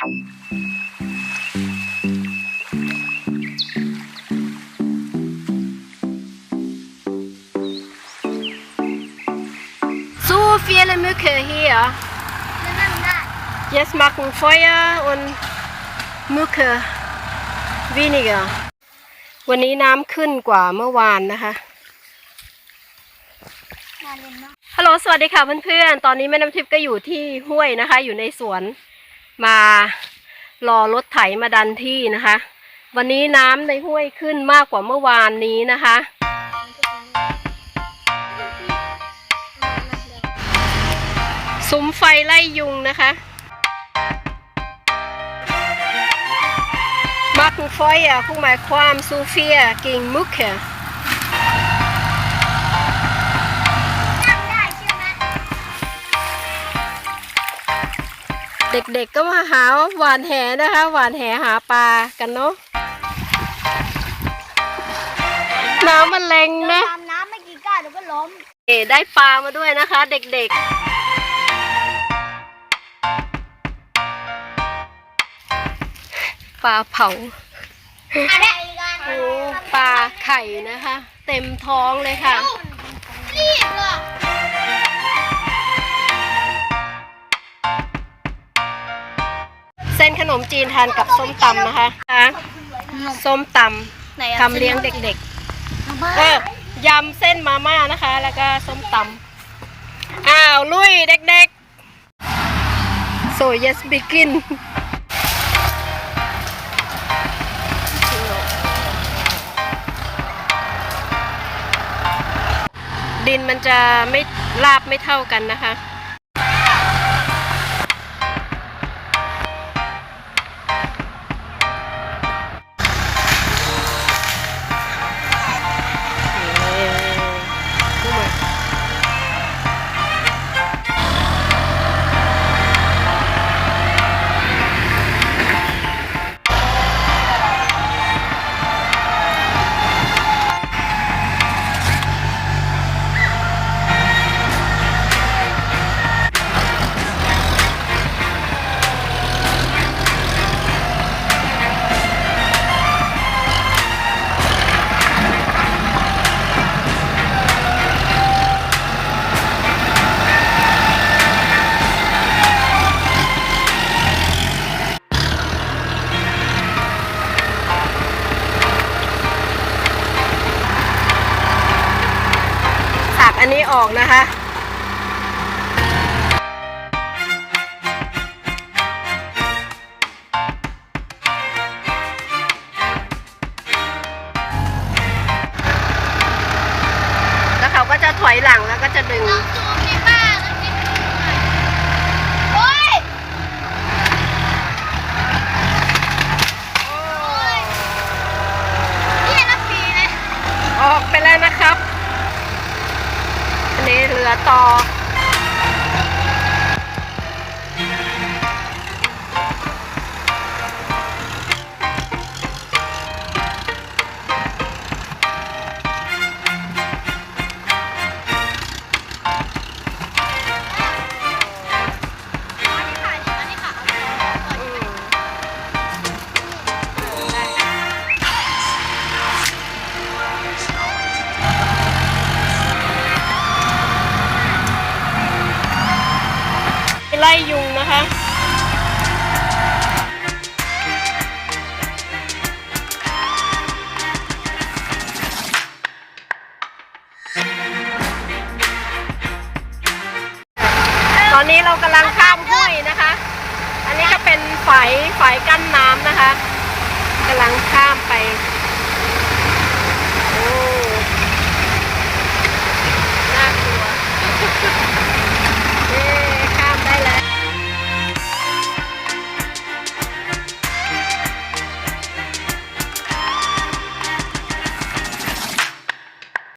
So viele Mücke hier. Jetzt machen Feuer und Mücke weniger. วันนี้น้ำขึ้นกว่าเมื่อวานนะคะ ฮัลโหล สวัสดีค่ะเพื่อนๆ ตอนนี้แม่น้ำทิพย์ก็อยู่ที่ห้วยนะคะ อยู่ในสวน มารอรถไถมาดันที่นะคะ วันนี้น้ำในห้วยขึ้นมากกว่าเมื่อวานนี้นะคะ ซุ้มไฟไล่ยุงนะคะ Machen Feuer, guck mal, Quam, Sophia gegen Mucke. เด็กๆก็มาหาหวานแหนะคะ หวานแหหาปลากันเนาะน้ำมันแรงนะตามน้ำไม่กี่ก้าวเดี๋ยวก็ล้มเอ๋ได้ปลามาด้วยนะคะ เด็กๆ ปลาเผาอะไรกันโอ้ปลาไข่นะคะ เต็มท้องเลยค่ะรีบเหร นขนมจีนทานกับส้มตำนะคะอะส้มตำทำเลี้ยงเด็กๆเออยำเส้นมาม่านะคะ แล้วก็ส้มตำอ้าวลุยเด็กๆ so yes begin ดินมันจะไม่ราบไม่เท่ากันนะคะ อันนี้ออกนะคะแล้วเขาก็จะถอยหลังแล้วก็จะดึงลองซูมในบ้านแล้วคิดดูหน่อยโอ้ยนี่ละปีเลยออกไปแล้วนะครับ อันนี้เหลือ ต่อ ไล่ยุงนะคะ ตอนนี้เรากำลังข้ามห้วยนะคะ อันนี้ก็เป็นฝายฝายกั้นน้ำนะคะกำลังข้ามไป